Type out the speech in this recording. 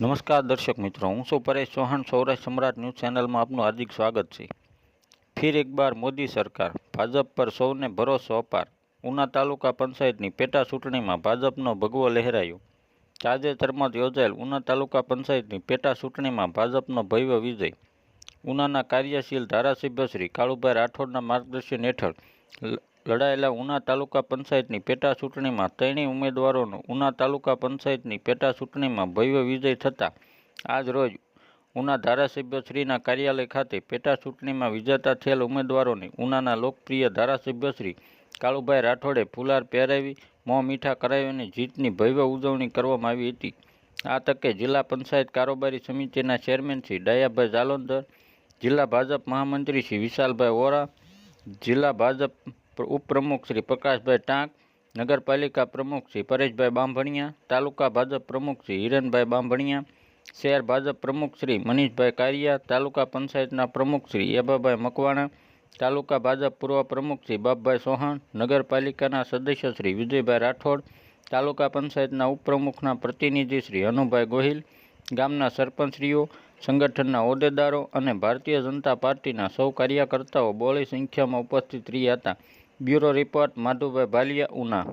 નમસ્કાર દર્શક મિત્રો, હું છું પરેશ ચૌહાણ, સૌરાષ્ટ્ર સમ્રાટ ન્યૂઝ ચેનલમાં આપનું હાર્દિક સ્વાગત છે. ફિર એક બાર મોદી સરકાર, ભાજપ પર સૌને ભરોસો અપાર. ઉના તાલુકા પંચાયતની પેટા ચૂંટણીમાં ભાજપનો ભગવો લહેરાયો. તાજેતરમાં જ યોજાયેલ ઉના તાલુકા પંચાયતની પેટા ચૂંટણીમાં ભાજપનો ભવ્ય વિજય. ઉનાના કાર્યશીલ ધારાસભ્ય શ્રી કાળુભાઈ રાઠોડના માર્ગદર્શન હેઠળ લડાયેલા ઉના તાલુકા પંચાયતની પેટા ચૂંટણીમાં ત્રણેય ઉમેદવારોનો ઉના તાલુકા પંચાયતની પેટા ચૂંટણીમાં ભવ્ય વિજય થતાં આજ રોજ ઉના ધારાસભ્યશ્રીના કાર્યાલય ખાતે પેટા ચૂંટણીમાં વિજેતા થયેલ ઉમેદવારોને ઉનાના લોકપ્રિય ધારાસભ્યશ્રી કાળુભાઈ રાઠોડે ફુલાર પહેરાવી, મોં મીઠા કરાવીને જીતની ભવ્ય ઉજવણી કરવામાં આવી હતી. આ તકે જિલ્લા પંચાયત કારોબારી સમિતિના ચેરમેન શ્રી ડાયાભાઈ જાલોંધર જિલ્લા ભાજપ મહામંત્રી શ્રી વિશાલભાઈ વોરા, જિલ્લા ભાજપ ઉપપ્રમુખ શ્રી પ્રકાશભાઈ ટાંક, નગરપાલિકા પ્રમુખ શ્રી પરેશભાઈ બાંભણિયા, તાલુકા ભાજપ પ્રમુખ શ્રી હિરણભાઈ બાંભણિયા, શહેર ભાજપ પ્રમુખ શ્રી મનીષભાઈ કારિયા, તાલુકા પંચાયતના પ્રમુખ શ્રી એબાભાઈ મકવાણા, તાલુકા ભાજપ પૂર્વ પ્રમુખ શ્રી બાપભાઈ સોહાણ નગરપાલિકાના સદસ્ય શ્રી વિજયભાઈ રાઠોડ, તાલુકા પંચાયતના ઉપપ્રમુખના પ્રતિનિધિ શ્રી અનુભાઈ ગોહિલ ગામના સરપંચશ્રીઓ, સંગઠનના હોદ્દેદારો અને ભારતીય જનતા પાર્ટીના સૌ કાર્યકર્તાઓ બહોળી સંખ્યામાં ઉપસ્થિત રહ્યા હતા. Bureau report, Madhubhai Bhaliya, Una